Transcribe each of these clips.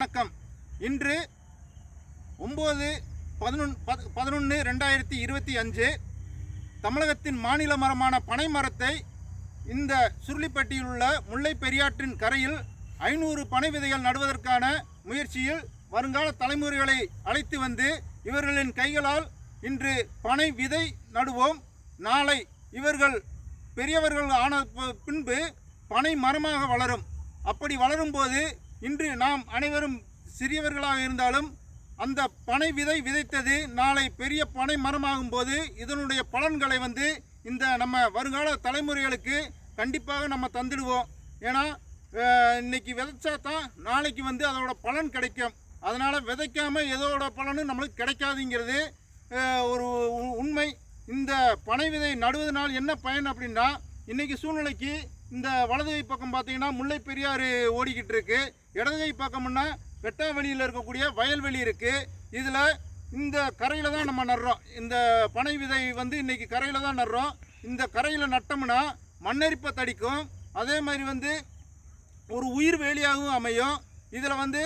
வணக்கம். இன்று ஒம்பது பதினொன் பதினொன்று ரெண்டாயிரத்தி இருபத்தி அஞ்சு தமிழகத்தின் மாநில மரமான பனை மரத்தை இந்த சுருளிப்பட்டியில் உள்ள முல்லை பெரியாற்றின் கரையில் ஐநூறு பனை விதைகள் நடுவதற்கான முயற்சியில் வருங்கால தலைமுறைகளை அழைத்து வந்து இவர்களின் கைகளால் இன்று பனை விதை நடுவோம். நாளை இவர்கள் பெரியவர்கள் ஆன பின்பு பனை மரமாக வளரும். அப்படி வளரும்போது இன்று நாம் அனைவரும் சிறியவர்களாக இருந்தாலும் அந்த பனை விதை விதைத்தது நாளை பெரிய பனை மரமாகும் போது இதனுடைய பலன்களை வந்து இந்த நம்ம வருங்கால தலைமுறைகளுக்கு கண்டிப்பாக நம்ம தந்துடுவோம். ஏன்னா இன்னைக்கு விதைச்சா தான் நாளைக்கு வந்து அதோட பலன் கிடைக்கும். அதனால் விதைக்காமல் எதோட பலனும் நம்மளுக்கு கிடைக்காதுங்கிறது ஒரு உ- உண்மை. இந்த பனை விதை நடுவதனால் என்ன பயன் அப்படின்னா இன்றைக்கி சூழ்நிலைக்கு இந்த வலது பக்கம் பார்த்தீங்கன்னா முல்லை பெரியாறு ஓடிக்கிட்டு இருக்குது இடதுகை பக்கம்னா வெட்டாவெளியில் இருக்கக்கூடிய வயல்வெளி இருக்குது இதில் இந்த கரையில் தான் நம்ம நடுறோம். இந்த பனை விதை வந்து இன்னைக்கு கரையில் தான் நடுறோம். இந்த கரையில் நட்டோம்னா மண்ணரிப்பை தடிக்கும். அதே மாதிரி வந்து ஒரு உயிர் வேலியாகவும் அமையும். இதில் வந்து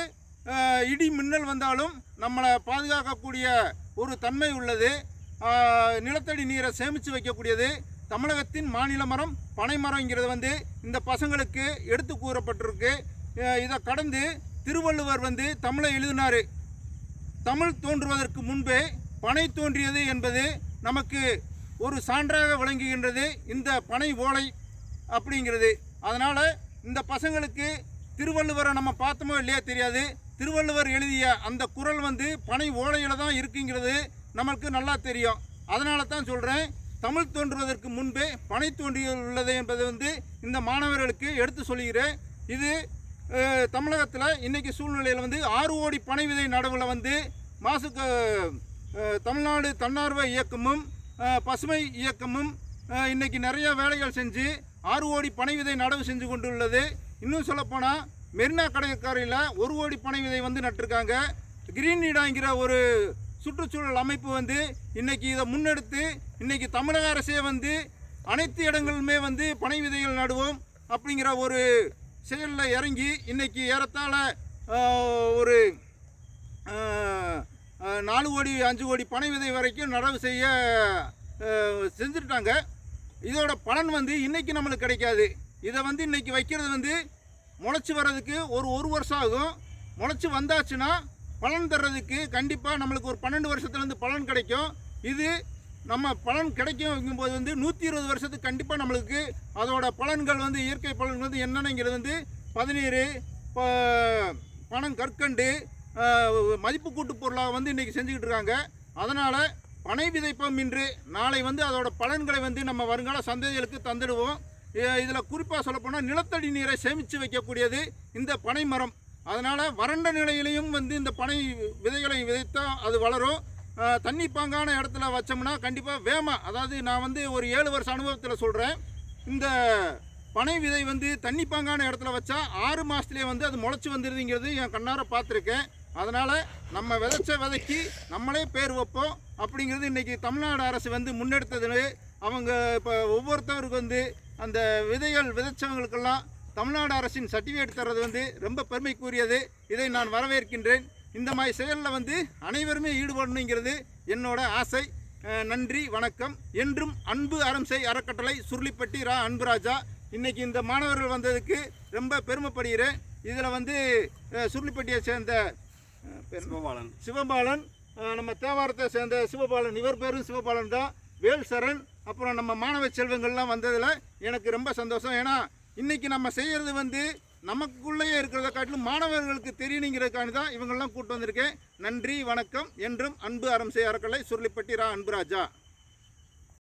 இடி மின்னல் வந்தாலும் நம்மளை பாதுகாக்கக்கூடிய ஒரு தன்மை உள்ளது. நிலத்தடி நீரை சேமித்து வைக்கக்கூடியது. தமிழகத்தின் மாநில மரம் பனை மரம்ங்கிறது வந்து இந்த பசங்களுக்கு எடுத்து கூறப்பட்டிருக்கு. இதை கடந்து திருவள்ளுவர் வந்து தமிழை எழுதினார். தமிழ் தோன்றுவதற்கு முன்பே பனை தோன்றியது என்பது நமக்கு ஒரு சான்றாக விளங்குகின்றது. இந்த பனை ஓலை அப்படிங்கிறது. அதனால் இந்த பசங்களுக்கு திருவள்ளுவரை நம்ம பார்த்தோமோ இல்லையா தெரியாது. திருவள்ளுவர் எழுதிய அந்த குறள் வந்து பனை ஓலையில் தான் இருக்குங்கிறது நமக்கு நல்லா தெரியும். அதனால தான் சொல்கிறேன் தமிழ் தோன்றுவதற்கு முன்பே பனை தோன்றியுள்ளது என்பது வந்து இந்த மாணவர்களுக்கு எடுத்து சொல்கிறேன் இது தமிழகத்தில் இன்னைக்கு சூழ்நிலையில் வந்து ஆறு கோடி பனை விதை நடவில் வந்து மாசுக்கு தமிழ்நாடு தன்னார்வ இயக்கமும் பசுமை இயக்கமும் இன்றைக்கி நிறைய வேலைகள் செஞ்சு ஆறு கோடி பனை விதை நடவு செஞ்சு கொண்டுள்ளது. இன்னும் சொல்லப்போனால் மெரினா கடற்கரையில் ஒரு கோடி பனை விதை வந்து நட்டிருக்காங்க. கிரீன் நீடாங்கிற ஒரு சுற்றுச்சூழல் அமைப்பு வந்து இன்னைக்கு இதை முன்னெடுத்து இன்றைக்கி தமிழக அரசே வந்து அனைத்து இடங்களுமே வந்து பனை விதைகள் நடுவோம் அப்படிங்கிற ஒரு செயலில் இறங்கி இன்றைக்கி ஏறத்தாழ ஒரு நாலு கோடி அஞ்சு கோடி பனை விதை வரைக்கும் நடவு செய்ய செஞ்சுட்டாங்க இதோட பலன் வந்து இன்றைக்கி நம்மளுக்கு கிடைக்காது. இதை வந்து இன்றைக்கி வைக்கிறது வந்து முளைச்சி வர்றதுக்கு ஒரு ஒரு வருஷம் ஆகும். முளைச்சி வந்தாச்சுன்னா பலன் தர்றதுக்கு கண்டிப்பாக நம்மளுக்கு ஒரு பன்னெண்டு வருஷத்துலேருந்து பலன் கிடைக்கும். இது நம்ம பலன் கிடைக்கும் போது வந்து நூற்றி இருபது வருஷத்துக்கு கண்டிப்பாக நம்மளுக்கு அதோட பலன்கள் வந்து இயற்கை பலன்கள் வந்து என்னென்னங்கிறது வந்து பதநீர் பணம் கற்கண்டு மதிப்பு கூட்டு பொருளாக வந்து இன்றைக்கி செஞ்சுக்கிட்டு இருக்காங்க. அதனால் பனை விதைப்போம் இன்று. நாளை வந்து அதோட பலன்களை வந்து நம்ம வருங்கால சந்ததிகளுக்கு தந்துடுவோம். இதில் குறிப்பாக சொல்லப்போனால் நிலத்தடி நீரை சேமித்து வைக்கக்கூடியது இந்த பனை மரம் அதனால் வறண்ட நிலையிலையும் வந்து இந்த பனை விதைகளை விதைத்தால் அது வளரும். தண்ணி பாங்கான இடத்துல வச்சோம்னா கண்டிப்பாக வேமா. அதாவது நான் வந்து ஒரு ஏழு வருஷம் அனுபவத்தில் சொல்கிறேன் இந்த பனை விதை வந்து தண்ணி பாங்கான இடத்துல வச்சா ஆறு மாதத்துலேயே வந்து அது முளைச்சி வந்துடுதுங்கிறது என் கண்ணார பார்த்துருக்கேன். அதனால் நம்ம விதைச்ச விதைக்கு நம்மளே பேர் வைப்போம். அப்படிங்கிறது இன்றைக்கி தமிழ்நாடு அரசு வந்து முன்னெடுத்தது அவங்க இப்போ ஒவ்வொருத்தவருக்கு வந்து அந்த விதைகள் விதைச்சவங்களுக்கெல்லாம் தமிழ்நாடு அரசின் சர்டிஃபிகேட் தர்றது வந்து ரொம்ப பெருமைக்குரியது. இதை நான் வரவேற்கின்றேன். இந்த மாதிரி செயலில் வந்து அனைவருமே ஈடுபடணுங்கிறது என்னோட ஆசை. நன்றி வணக்கம். என்றும் அன்பு அறம் செய் அறக்கட்டளை சுருளிப்பட்டி ரா. அன்புராஜா. இன்னைக்கு இந்த மாணவர்கள் வந்ததுக்கு ரொம்ப பெருமைப்படுகிறேன். இதில் வந்து சுருளிப்பட்டியை சேர்ந்த? சிவபாலன். சிவபாலன். நம்ம தேவாரத்தை சேர்ந்த சிவபாலன். இவர் பேரும் சிவபாலன் தான். வேல் சரண் அப்புறம் நம்ம மாணவ செல்வங்கள்லாம் வந்ததில் எனக்கு ரொம்ப சந்தோஷம். ஏன்னா இன்னைக்கு நம்ம செய்கிறது வந்து நமக்குள்ளேயே இருக்கிறத காட்டிலும் மாணவர்களுக்கு தெரியணுங்கிறதுக்காண்டி தான் இவங்கெல்லாம் கூட்டு வந்திருக்கேன். நன்றி வணக்கம் என்றும் அன்பு அறம் செய்ய அறக்கலை சுருளிப்பட்டி ரா அன்புராஜா.